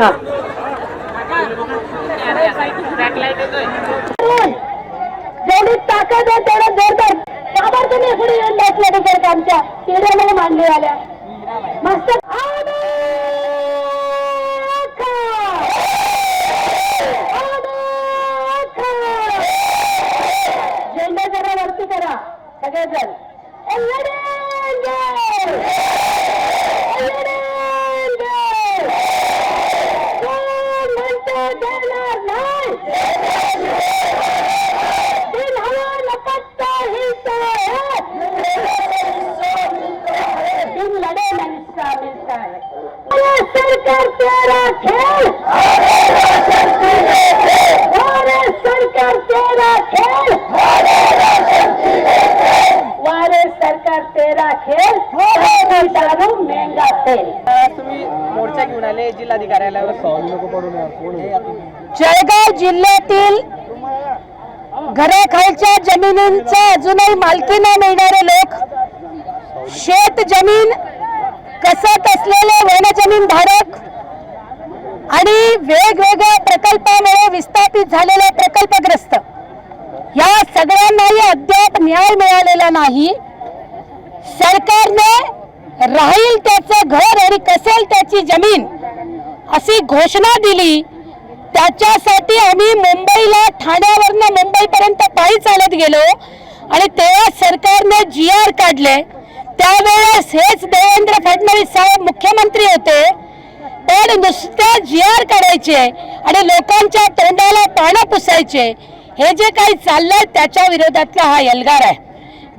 हा जेवढी ताकद आहे तेवढं जोरदार त्यावर तुम्ही पुढे येऊन बसल्या तिकडे आमच्या. केंद्रामध्ये मांडली आल्या. मस्त. झेंडा जरा वरती करा सगळेजण लढेंगे! लढेंगे! कोण म्हणतो देणार नाही दिन हवा लपटता हिलता है दिन लड़े मिलता मिलता है अरे सरकार तेरा खेल अरे सरकार तेरा खेल वारे सरकार तेरा खेल महंगा दारू महंगा तेल आज तुम्ही मोर्चा घेऊन आले जिल्हाधिकाऱ्याला जळगाव जिल्ह्यातील घराखालच्या जमिनींचा अजूनही मालकी न मिळणारे लोक शेत जमीन कसत असलेले वनजमीन धारक आणि वेगवेगळ्या प्रकल्पामुळे विस्थापित झालेले प्रकल्पग्रस्त. या सगळ्यांनाही अद्याप न्याय मिळालेला नाही. सरकारने राहील त्याचं घर आणि कसेल त्याची जमीन अशी घोषणा दिली. त्याच्यासाठी आम्ही मुंबईला ठाण्यावरनं मुंबईपर्यंत पायी चालत गेलो. आणि तेव्हा सरकारने जी आर काढले. त्यावेळेस हेच देवेंद्र फडणवीस साहेब मुख्यमंत्री होते. पण नुसत्या जी आर काढायचे आणि लोकांच्या तोंडाला पानं पुसायचे. हे जे काही चाललंय त्याच्या विरोधातला हा एल्गार आहे.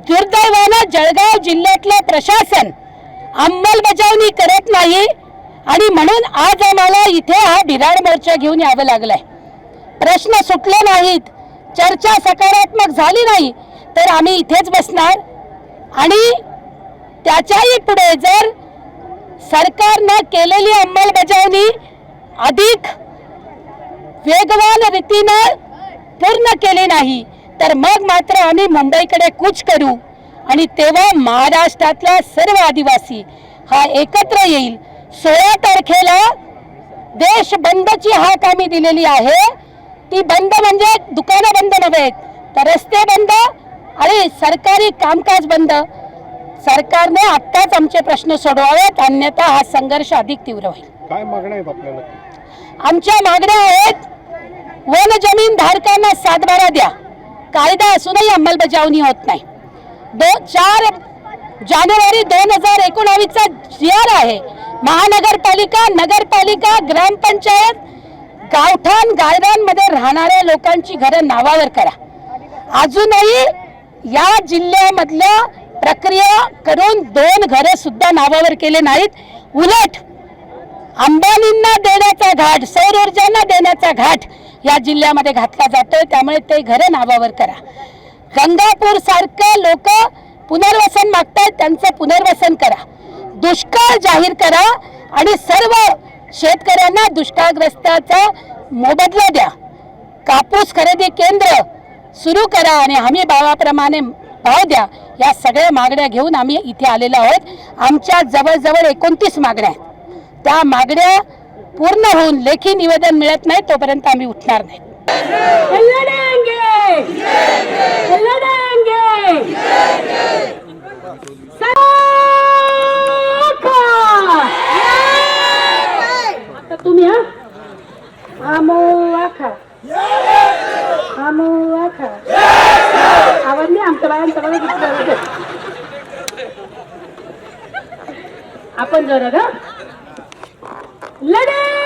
दुर्दैवानं जळगाव जिल्ह्यातलं प्रशासन अंमलबजावणी करत नाही. आणि म्हणून आज आम्हाला इथे हा बिराड मोर्चा घेऊन यावं लागलाय. प्रश्न सुटले नाहीत चर्चा सकारात्मक झाली नाही तर आम्ही इथेच बसणार. आणि त्याच्याही पुढे जर सरकारनं केलेली अंमलबजावणी अधिक वेगवान रीतीनं पूर्ण केली नाही तर मग मात्र आम्ही मुंबईकडे कूच करू. आणि तेव्हा महाराष्ट्रातला सर्व आदिवासी हा एकत्र येईल. सोळा तारखेला देश बंदची हाक आम्ही दिलेली आहे. ती बंद म्हणजे दुकानं बंद नव्हे तर रस्ते बंद आणि सरकारी कामकाज बंद. सरकारने आत्ताच आमचे प्रश्न सोडवावेत अन्यथा हा संघर्ष अधिक तीव्र होईल. काय मागण्या आहेत आपल्याला? आमच्या मागण्या आहेत वन जमीन धारकांना सातबारा द्या. कायदा असूनही अंमलबजावणी होत नाही. दो चार जानेवारी दोन हजार एकोणावीसचा जी आर आहे महानगरपालिका नगरपालिका ग्रामपंचायत गावठाण गायरांमध्ये राहणाऱ्या लोकांची घरं नावावर करा. अजूनही या जिल्ह्यामधल्या प्रक्रिया करून दोन घरं सुद्धा नावावर केले नाहीत. उलट अंबानींना देण्याचा घाट सौर ऊर्जांना देण्याचा घाट या जिल्ह्यामध्ये घातला जातोय. त्यामुळे ते घरं नावावर करा. गंगापूर सारखं लोक पुनर्वसन मागतायत त्यांचं पुनर्वसन करा. दुष्काळ जाहीर करा आणि सर्व शेतकऱ्यांना दुष्काळग्रस्ताचा मोबदला द्या. कापूस खरेदी केंद्र सुरू करा आणि हमी भावाप्रमाणे भाव द्या. या सगळ्या मागण्या घेऊन आम्ही इथे आलेलो आहोत. आमच्या जवळजवळ एकोणतीस मागण्या आहेत. त्या मागण्या पूर्ण होऊन लेखी निवेदन मिळत नाही तोपर्यंत आम्ही उठणार नाही. आता तुम्ही हा खा आवडली आमच्या बायांचं बघा किती जरा आहे. आपण जरा का लढेंगे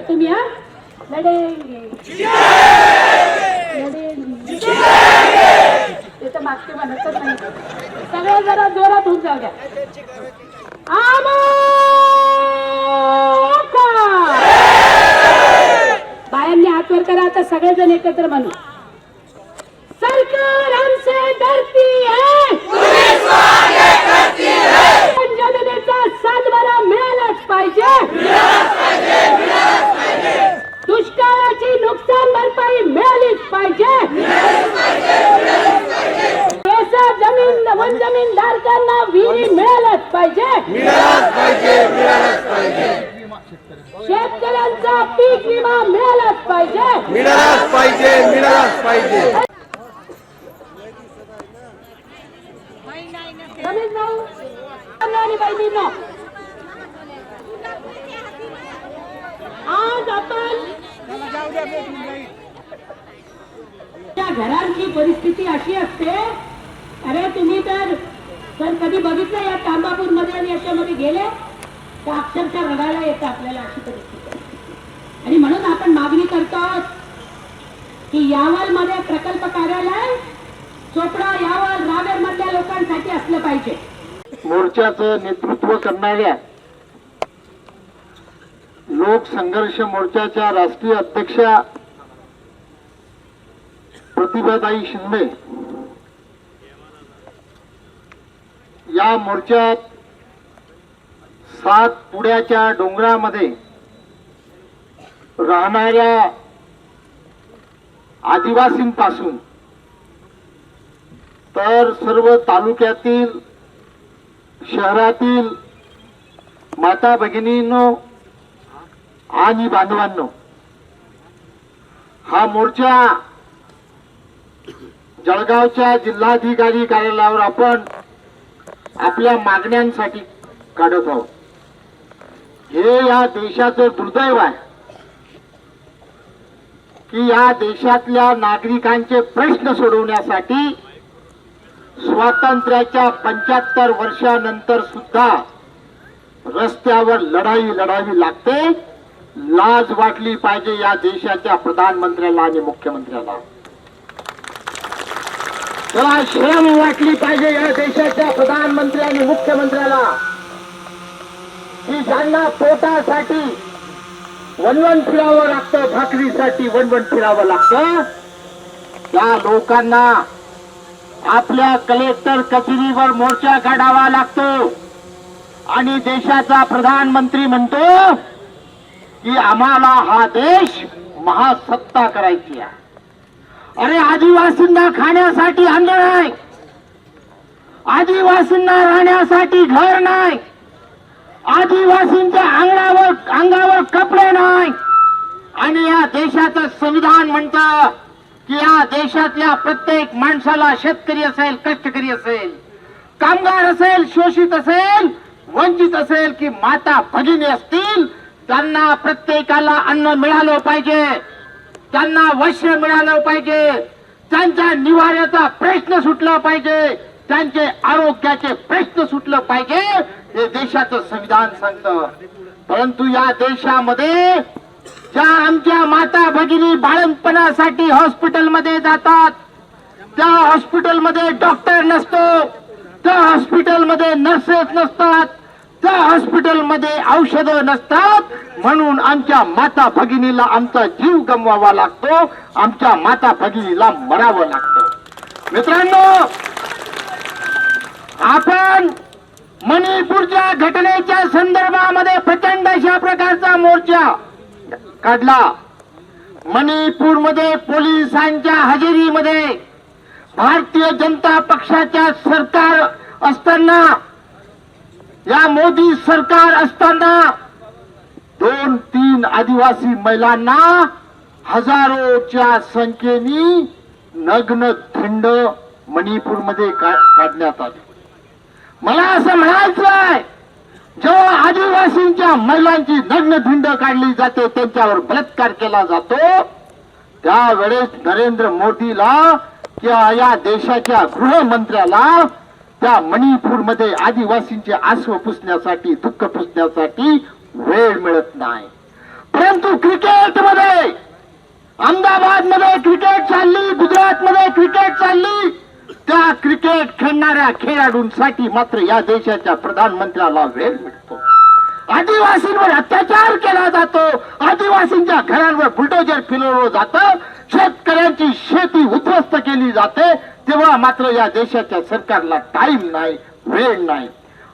तुम्ही हा लढेंगे लढेंगे ते तर मागते म्हणतच नाही सगळे जरा जोरात होऊन जाऊ द्या. बायांनी हातवर करा आता सगळेजण एकत्र म्हणू. सरकार आमसे डरती है जनतेचा सातबारा मिळालाच पाहिजे. दुष्काळाची नुकसान भरपाई मिळालीच पाहिजे. जमीन वन जमीनधारकांना विहिरी पाहिजे. शेतकऱ्यांचा पीक विमा मिळालाच पाहिजे. मिळालाच पाहिजे मिळालाच पाहिजे. आज आपण घरांची परिस्थिती अशी असते अरे तुम्ही तर जर कधी बघितलं या तांबापूरमध्ये आणि याच्यामध्ये गेले तर अक्षरशः रडायला येतं आपल्याला अशी परिस्थिती. आणि म्हणून आपण मागणी करतो की यावलमध्ये प्रकल्प कार्यालय चोपडा यावल रावेर मधल्या लोकांसाठी असलं पाहिजे. मोर्चाचं नेतृत्व करणाऱ्या लोक संघर्ष मोर्चाच्या राष्ट्रीय अध्यक्षा प्रतिभाताई शिंदे या मोर्चात सात पुड्याच्या डोंगरामध्ये राहणाऱ्या आदिवासींपासून तर सर्व तालुक्यातील शहरातील माता भगिनींनो आणि बांधवांनो हा मोर्चा जळगावच्या जिल्हाधिकारी कार्यालयावर आपण आपल्या मागण्यांसाठी काढत आहोत. हे या देशाचं दुर्दैव आहे की या देशातल्या नागरिकांचे प्रश्न सोडवण्यासाठी स्वातंत्र्याच्या पंच्याहत्तर वर्षानंतर सुद्धा रस्त्यावर लढाई लढावी लागते. लाज वाटली पाहिजे या देशाच्या प्रधानमंत्र्याला आणि मुख्यमंत्र्याला. त्याला श्रम वाटली पाहिजे या देशाच्या प्रधानमंत्री आणि मुख्यमंत्र्याला. की ज्यांना पोटासाठी वनवन फिरावं लागतं भाकरीसाठी वनवन फिरावं लागतं त्या लोकांना आपल्या कलेक्टर कचेरीवर मोर्चा काढावा लागतो. आणि देशाचा प्रधानमंत्री म्हणतो की आम्हाला हा देश महासत्ता करायची आहे. अरे आदिवासींना खाण्यासाठी अन्न नाही आदिवासींना राहण्यासाठी घर नाही. आदिवासींच्या अंगावर अंगावर कपडे नाही. आणि या देशाचं संविधान म्हणत की या देशातल्या प्रत्येक माणसाला शेतकरी असेल कष्टकरी असेल कामगार असेल शोषित असेल वंचित असेल की माता भगिनी असतील त्यांना प्रत्येकाला अन्न मिळालं पाहिजे. त्यांना वस्त्र मिळालं पाहिजे. त्यांच्या निवाऱ्याचा प्रश्न सुटला पाहिजे. त्यांचे आरोग्याचे प्रश्न सुटलं पाहिजे. हे देशाचं संविधान सांगतं. परंतु या देशामध्ये ज्या आमच्या माता भगिनी बाळंतपणासाठी हॉस्पिटलमध्ये जातात त्या हॉस्पिटलमध्ये डॉक्टर नसतो त्या हॉस्पिटलमध्ये नर्सेस नसतात त्या हॉस्पिटलमध्ये औषधं नसतात म्हणून आमच्या माता भगिनीला आमचा जीव गमवावा लागतो. आमच्या माता भगिनीला मरावं लागतं. मित्रांनो आपण मणिपूरच्या घटनेच्या संदर्भामध्ये प्रचंड अशा प्रकारचा मोर्चा काढला. मणिपूरमध्ये पोलिसांच्या हजेरीमध्ये भारतीय जनता पक्षाच्या सरकार असताना या मोदी सरकार असताना दोन तीन आदिवासी महिलांना हजारोच्या संख्येने नग्न धिंड मणिपूरमध्ये काढण्यात आले. मला असं म्हणायचं आहे जेव्हा आदिवासींच्या महिलांची नग्न धिंड काढली जाते त्यांच्यावर बलात्कार केला जातो त्यावेळेस नरेंद्र मोदीला किंवा या देशाच्या गृहमंत्र्याला त्या मणिपूरमध्ये आदिवासींचे आसव पुसण्यासाठी दुःख पुसण्यासाठी वेळ मिळत नाही. परंतु क्रिकेटमध्ये अहमदाबादमध्ये क्रिकेट चालली गुजरात मध्ये क्रिकेट चालली त्या क्रिकेट खेळणाऱ्या खेळाडूंसाठी मात्र या देशाच्या प्रधानमंत्र्याला वेळ मिळतो. आदिवासींवर अत्याचार केला जातो. आदिवासींच्या घरांवर बुलडोजर फिरवलं जातं. शेतकऱ्यांची शेती उद्ध्वस्त केली जाते. तेव्हा मात्र या देशाच्या सरकारला टाइम नाही वेळ नाही.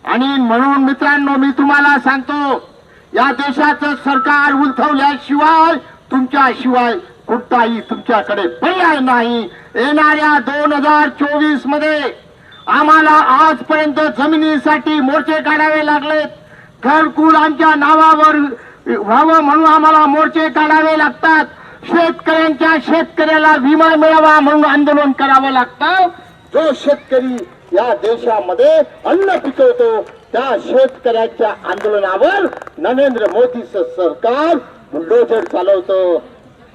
आणि म्हणून मित्रांनो मी तुम्हाला सांगतो या देशाचं सरकार उलथवल्याशिवाय तुमच्याशिवाय कुठलाही तुमच्याकडे पर्याय नाही. येणाऱ्या दोन हजार चोवीसमध्ये आम्हाला आजपर्यंत जमिनीसाठी मोर्चे काढावे लागलेत. घरकुल आमच्या नावावर व्हावं म्हणून आम्हाला मोर्चे काढावे लागतात. शेतकऱ्यांच्या शेतकऱ्याला विमा मिळावा म्हणून आंदोलन करावं लागतं. जो शेतकरी या देशामध्ये अन्न पिकवतो त्या शेतकऱ्याच्या आंदोलनावर नरेंद्र मोदीचं सरकार बुलडोजर चालवतं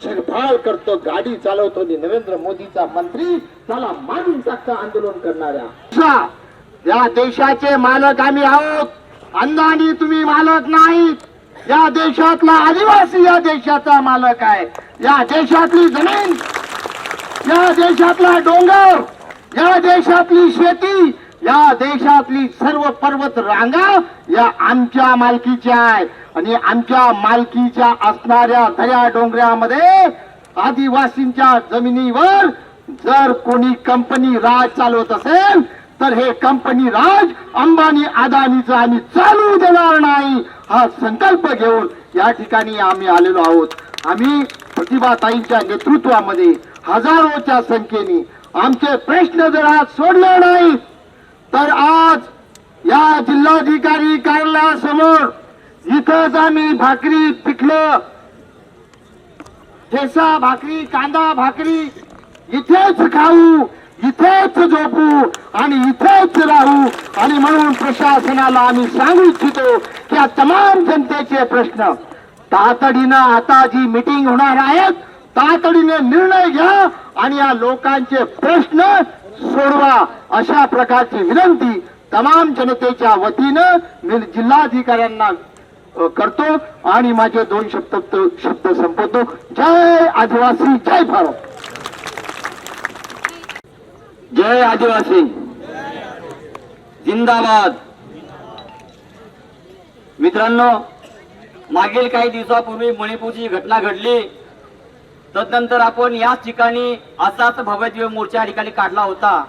चिरफाळ करतो गाडी चालवतो आणि नरेंद्र मोदीचा मंत्री त्याला मारून टाकतं आंदोलन करणाऱ्या. या देशाचे मालक आम्ही आहोत. अंदानी तुम्ही मालक नाहीत. या देशातला आदिवासी या देशाचा मालक आहे. या देशातली जमीन या देशातला डोंगर या देशातली शेती या देशातली सर्व पर्वत रांगा या आमच्या मालकीच्या आहे आणि आमच्या मालकीच्या असणाऱ्या दऱ्या डोंगरामध्ये आदिवासींच्या जमिनीवर जर कोणी कंपनी राज चालवत असेल तर हे कंपनी राज अंबानी अदानीचं आम्ही चालू देणार नाही. हा संकल्प घेऊन या ठिकाणी आम्ही आलेलो आहोत. आम्ही प्रतिभाताईंच्या नेतृत्वामध्ये हजारोच्या संख्येने आमचे प्रश्न जर आज सोडले नाही तर आज या जिल्हाधिकारी कार्यालयासमोर इथंच आम्ही भाकरी पिकलं ठेसा भाकरी कांदा भाकरी इथेच खाऊ इथेच झोपू आणि इथेच राहू. आणि म्हणून प्रशासनाला आम्ही सांगू इच्छितो की या तमाम जनतेचे प्रश्न तातडीनं आता जी मिटिंग होणार आहेत तातडीने निर्णय घ्या आणि या लोकांचे प्रश्न सोडवा अशा प्रकारची विनंती तमाम जनतेच्या वतीनं मी जिल्हाधिकाऱ्यांना करतो आणि माझे दोन शब्द शब्द संपवतो. जय आदिवासी जय भारत. जय आदिवासी. जिंदाबाद. मित्रांनो मागील काही दिवसापूर्वी मणिपूरची घटना घडली. तदनंतर आपण याच ठिकाणी असाच भव्यदिव्य मोर्चा या ठिकाणी काढला होता.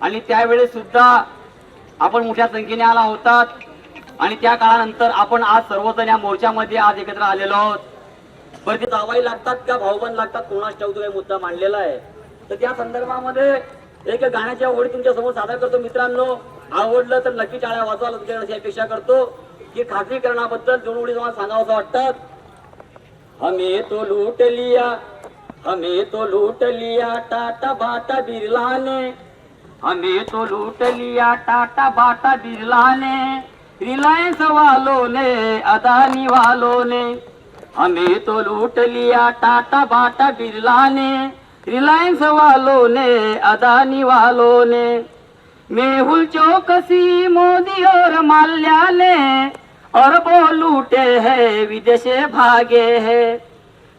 आणि त्यावेळेस सुद्धा आपण मोठ्या संख्येने आला होतात आणि त्या काळानंतर आपण आज सर्वजण या मोर्चामध्ये आज एकत्र आलेलो आहोत. बरं ते जावाई लागतात का भाऊबंद लागतात? कोणाच ठेवतो हे मुद्दा मांडलेला आहे. तर त्या संदर्भामध्ये एक गाण्याच्या आवडी तुमच्यासमोर सादर करतो मित्रांनो. आवडलं तर नक्की टाळ्या वाजवायला तुमच्याकडे अशी अपेक्षा करतो. की खासगीकरणाबद्दल दोन ओळी तुम्हाला सांगावं वाटतात हमे तो लूट लिया हमे तो लूट लिया टाटा बाटा बिरलाने. हमे तो लूट लिया टाटा बाटा बिरलाने. रिलायंस वालों ने अदानी वालों ने हमें तो लूट लिया टाटा बाटा बिरला ने रिलायंस वालों ने अदानी वालों ने मेहुल चौकसी मोदी और माल्या ने और वो लूटे है विदेशे भागे है।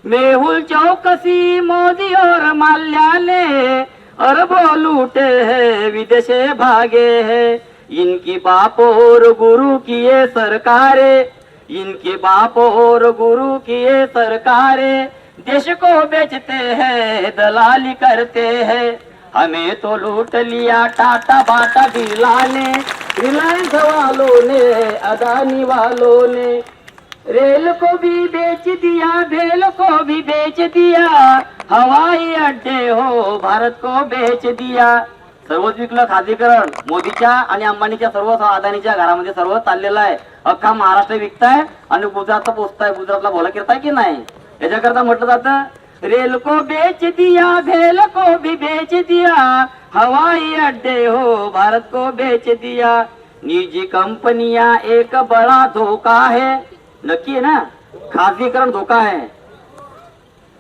मेहुल चौकसी मोदी और माल्या ने और वो लूटे है विदेशे भागे है। इनकी बाप और गुरु की ये सरकारे इनके बाप और गुरु की ये सरकारें देश को बेचते हैं दलाली करते हैं। हमें तो लूट लिया टाटा बाटा बिरला ने रिलायंस वालों ने अदानी वालों ने रेल को भी बेच दिया भेल को भी बेच दिया हवाई अड्डे हो भारत को बेच दिया. सर्वच विकलं खाजगीकरण मोदीच्या आणि अंबानीच्या सर्व अदानीच्या घरामध्ये सर्व चाललेलं आहे. अख्खा महाराष्ट्र विकताय आणि गुजरातला पोचताय. गुजरातला भोला करताय की नाही? याच्याकरता म्हटलं जातं रेल को बेच दिया भेल को भी बेच दिया हवाई अड्डे हो भारत को बेच दिया। निजी कंपनियां एक बड़ा धोखा है। नक्की है ना? खासीकरण धोखा है।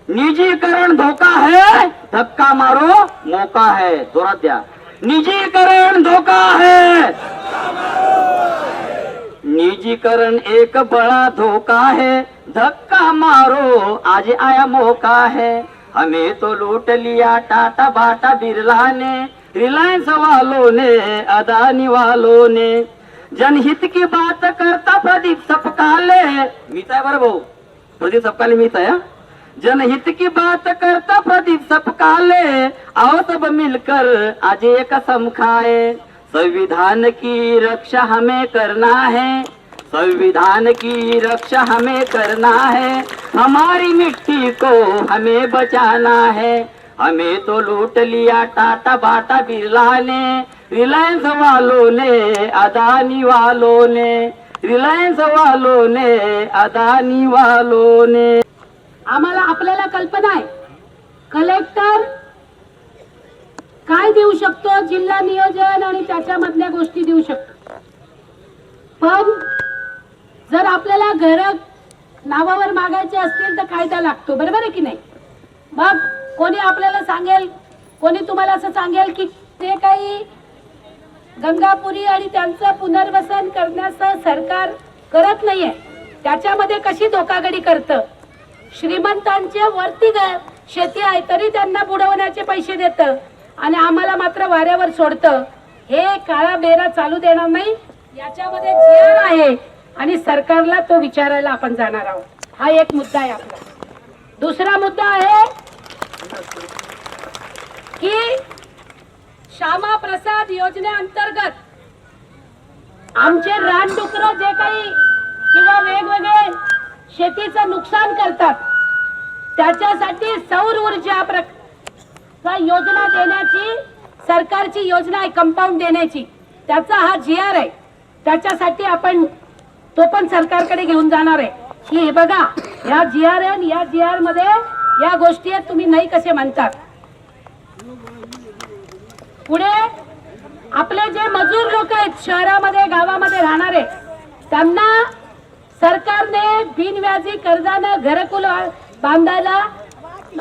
निजीकरण धोखा है धक्का मारो मौका है। जोरात द्या निजीकरण धोखा है। निजीकरण एक बड़ा धोखा है। धक्का मारो आज आया मौका है। हमें तो लूट लिया टाटा बाटा बिरला ने। रिलायंस वालों ने अदानी वालों ने। जनहित की बात करता प्रदीप सपकाले। मीच आहे बरं भाऊ प्रदीप सपकाले मीच आहे जनहित की बात करता प्रदीप सपकाले। आओ सब मिलकर आज एक कसम खाए संविधान की रक्षा हमें करना है। संविधान की रक्षा हमें करना है। हमारी मिट्टी को हमें बचाना है। हमें तो लूट लिया टाटा बाटा बिरला ने। रिलायंस वालों ने अदानी वालों ने। रिलायंस वालों ने अदानी वालों ने। आम्हाला आपल्याला कल्पना आहे. कलेक्टर काय देऊ शकतो? जिल्हा नियोजन आणि त्याच्यामधल्या गोष्टी देऊ शकतो. पण जर आपल्याला घर नावावर मागायचे असतील तर कायदा लागतो. बरोबर आहे की नाही? मग कोणी आपल्याला सांगेल कोणी तुम्हाला असं सांगेल की ते काही गंगापुरी आणि त्यांचं पुनर्वसन करण्याचं सरकार करत नाहीये. त्याच्यामध्ये कशी धोकागडी करतं? श्रीमंतांचे वरती ग- शेती आहे तरी त्यांना बुडवण्याचे पैसे देतं. आणि आम्हाला मात्र वाऱ्यावर सोडतं. हे काळा बेरा चालू देणार नाही याच्यामध्ये जीवन आहे आणि सरकारला तो विचारायला आपण जाणार आहोत. हा एक मुद्दा आहे आपला. दुसरा मुद्दा आहे की श्यामा प्रसाद योजनेअंतर्गत आमचे रानडुकर जे काही किंवा वेगवेगळे शेतीचं नुकसान करतात त्याच्यासाठी सौर ऊर्जा प्र योजना देण्याची सरकारची योजना आहे कंपाऊंड देण्याची. त्याचा हा जी आर आहे. त्याच्यासाठी आपण तो पण सरकारकडे घेऊन जाणार आहे. की हे बघा या जी आर आहे या जी आरमध्ये या गोष्टी आहेत तुम्ही नाही कसे म्हणतात. पुढे आपले जे मजूर लोक आहेत शहरामध्ये गावामध्ये राहणारे त्यांना सरकारने बिनव्याजी कर्जानं घरकुल बांधायला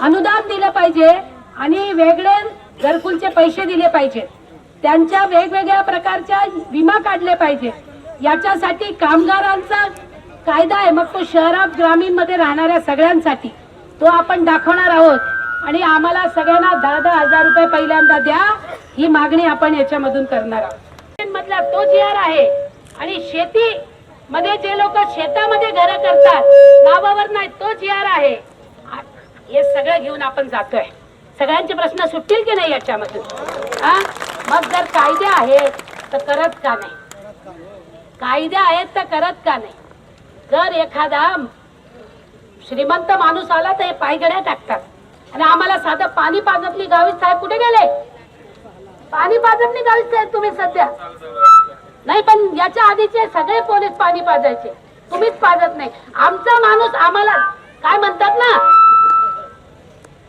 अनुदान दिलं पाहिजे. आणि वेगळे घरकुलचे पैसे दिले पाहिजेत. त्यांच्या वेगवेगळ्या प्रकारच्या विमा काढले पाहिजे याच्यासाठी कामगारांचा कायदा आहे. मग तो शहरात ग्रामीणमध्ये राहणाऱ्या सगळ्यांसाठी. तो आपण दाखवणार आहोत. आणि आम्हाला सगळ्यांना दहा दहा हजार रुपये पहिल्यांदा द्या. ही मागणी आपण याच्यामधून करणार आहोत. मधला तो जी आर आहे. आणि शेती मध्ये जे लोक शेतामध्ये घर करतात नावावर नाही तो जी आर आहे हे सगळं घेऊन आपण जातोय. सगळ्यांचे प्रश्न सुटतील की नाही याच्यामधून? हा? मग जर कायदे आहेत तर करत का नाही? कायदे आहेत तर करत का नाही? जर एखादा श्रीमंत माणूस आला तर हे पायगड्या टाकतात. आणि आम्हाला साधं पाणी पाजतली गावी साहेब कुठे गेले? पाणी पाजतली गावीच साहेब तुम्ही सध्या? नाही पण याच्या आधीचे सगळे पोलीस पाणी पाजायचे. तुम्हीच पाजत नाही. आमचा माणूस आम्हाला काय म्हणतात ना?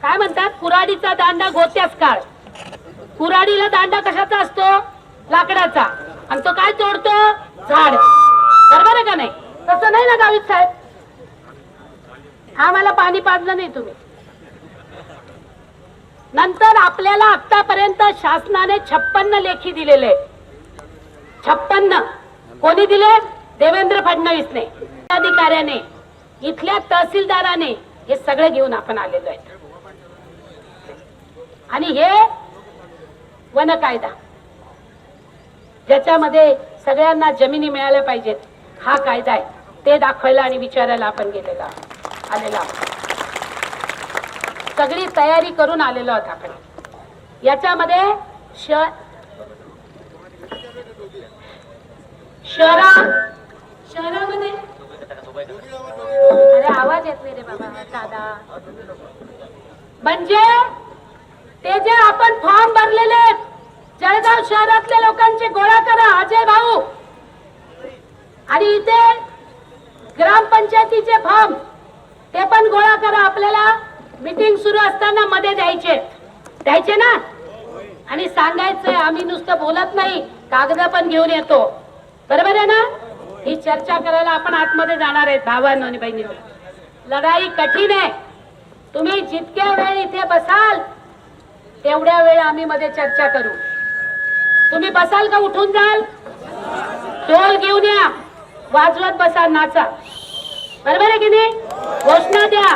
काय म्हणतात? कुराडीचा दांडा गोत्यास काळ. कुराडीला दांडा कशाचा असतो? लाकडाचा. आणि तो काय तोडतो? झाड. बरोबर आहे का नाही? तसं नाही ना गावीत साहेब? आम्हाला पाणी पाजलं नाही तुम्ही. नंतर आपल्याला आतापर्यंत शासनाने छप्पन्न लेखी दिलेले. छप्पन्न. कोणी दिले? देवेंद्र फडणवीसने. अधिकाऱ्याने इथल्या तहसीलदाराने. हे सगळे घेऊन आपण आलेलो आहे आणि हे वन कायदा ज्याच्यामध्ये सगळ्यांना जमिनी मिळाल्या पाहिजेत हा कायदा आहे. ते दाखवायला आणि विचारायला आपण गेलेलो आलेला आलेलो सगळी तयारी करून आलेलो आहोत आपण. याच्यामध्ये श शहरा शहरामध्ये? अरे आवाज येत नाही रे बाबा दादा. म्हणजे? ते जे आपण फॉर्म भरलेले आहेत, जळगाव शहरातल्या लोकांचे गोळा करा अजय भाऊ. आणि इथे ग्रामपंचायतीचे फॉर्म ते पण गोळा करा आपल्याला मीटिंग सुरू असताना मध्ये द्यायचे. द्यायचे ना? आणि सांगायचंय आम्ही नुसतं बोलत नाही कागद पण घेऊन येतो. बरोबर आहे ना? ही चर्चा करायला आपण आतमध्ये जाणार आहेत भावांनो आणि बहिणींनो. लढाई कठीण आहे. तुम्ही जितक्या वेळ इथे बसाल तेवढ्या वेळ आम्ही मध्ये चर्चा करू. तुम्ही बसाल का? उठून जाल. ढोल घेऊन या. वाजवत बसा नाचा. बरोबर आहे की नाही? घोषणा द्या.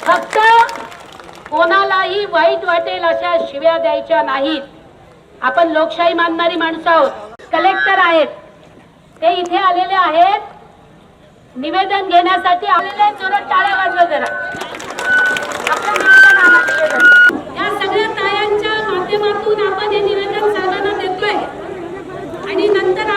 फक्त कोणालाही वाईट वाटेल अशा शिव्या द्यायच्या नाहीत. आपण लोकशाही मानणारी माणसं आहोत. कलेक्टर आहेत. ते इथे आलेले आहेत. निवेदन घेण्यासाठी आलेले आहेत. जोरात टाळ्या वाजवा जरा. आपण निवेदन आम्हाला निवेदन माध्यमातून आपण हे निवेदन सगळ्यांना देतोय. आणि नंतर